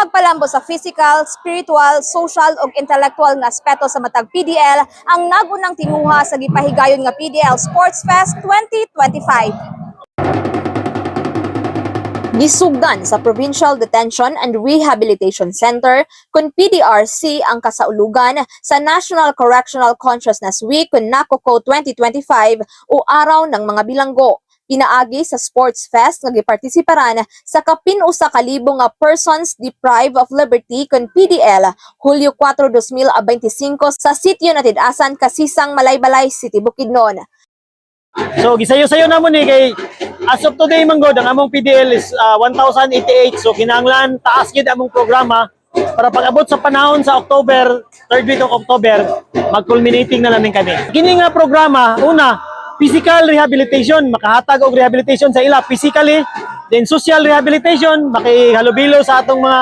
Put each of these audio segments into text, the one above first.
pagpalambo sa physical, spiritual, social ug intellectual nga aspeto sa matag PDL ang nagunang tinguha sa gipahigayon nga PDL Sports Fest 2025. Gisugdan sa Provincial Detention and Rehabilitation Center kun PDRC ang kasaulugan sa National Correctional Consciousness Week kun NACOCO 2025 o Araw ng Mga Bilanggo. Pinaagi sa Sports Fest nga gipartisiparan sa kapin usa ka libo nga persons deprived of liberty kun PDL Hulyo 4, 2025 sa sitio na Tidasan, Kasisang, Malaybalay City, Bukidnon. So gisayo-sayo na mo ni kay as of today manggod ang among PDL is ah, 1088 so kinahanglan taas gid among programa para pag-abot sa panahon sa October, third week of October, mag-culminating na namin kami. Kini nga programa, una, physical rehabilitation, makahatag og rehabilitation sa ila physically, then social rehabilitation, makihalubilo sa atong mga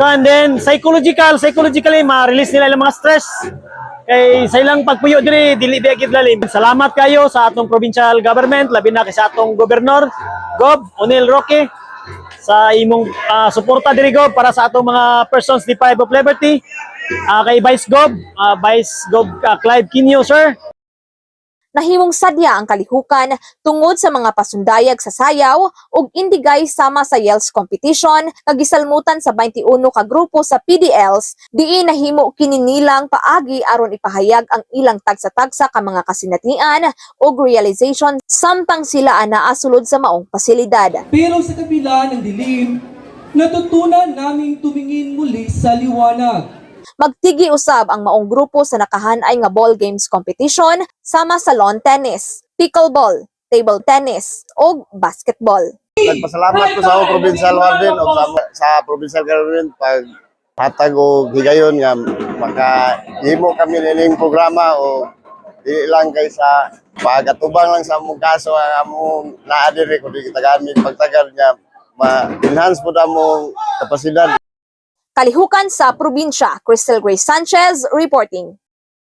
and then psychological, psychologically ma-release nila ilang mga stress kay sa ilang pagpuyo diri dili biagid lalim. Salamat kayo sa atong provincial government labi na kay sa atong gobernador Gob Onel Roque sa imong ah, suporta diri Gob para sa atong mga persons deprived of liberty. Ah, kay Vice Gob, ah, Vice Gob ah, Clive Quinio sir. Nahimong sadya ang kalihukan tungod sa mga pasundayag sa sayaw ug indigay sama sa yells competition nga gisalmutan sa 21 ka grupo sa PDLs diin nahimo kini nilang paagi aron ipahayag ang ilang tagsa-tagsa ka mga kasinatian ug realization samtang sila anaa sulod sa maong pasilidad. Pero sa kabila ng dilim, natutunan naming tumingin muli sa liwanag. Magtigi usab ang maong grupo sa nakahanay nga ball games competition sama sa lawn tennis, pickleball, table tennis ug basketball. Nagpasalamat ko sa ako provincial warden o sa, sa provincial government pag hatag o higayon nga makahimo kami nining programa o dili lang kay sa pagatubang lang sa among kaso ang among naa diri kundi kita gamit pagtagal nga ma-enhance po among kapasidad Kalihukan sa probinsya, Crystal Grace Sanchez reporting.